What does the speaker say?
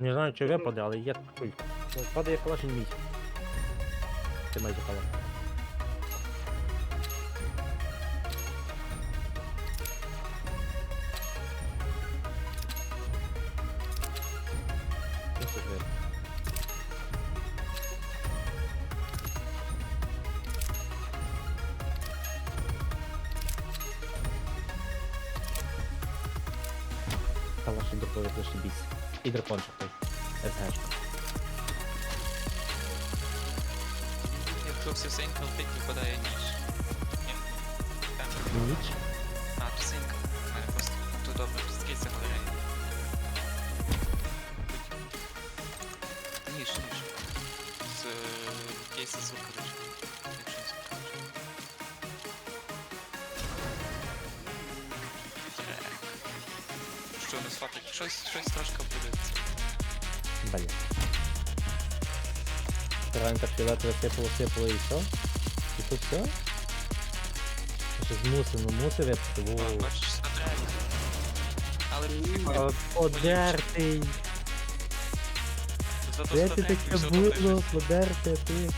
Не знаю, чи випаде, але є такий. Ну, Падає калашин мій. Ти майже калаш. Ну, це ж I drapączek tutaj. Wewnętrzny. Jak Fluxy Sync, no ty tu podaje niż. Nie wiem. Nic? A, czy Sync. Ale po prostu tu dobre, wszystkie zachodzenie. Niż, niż. Z miejsca z Łukasz. Szczony słabek, 6 troszkę obuduje. Буде. це. Блін. Стараємо так фіолетове сипало, сипало і все. І тут все. Ще змусив, ну мусив випити. О, бачиш. Але зато Де ти таке було? добре. Ти.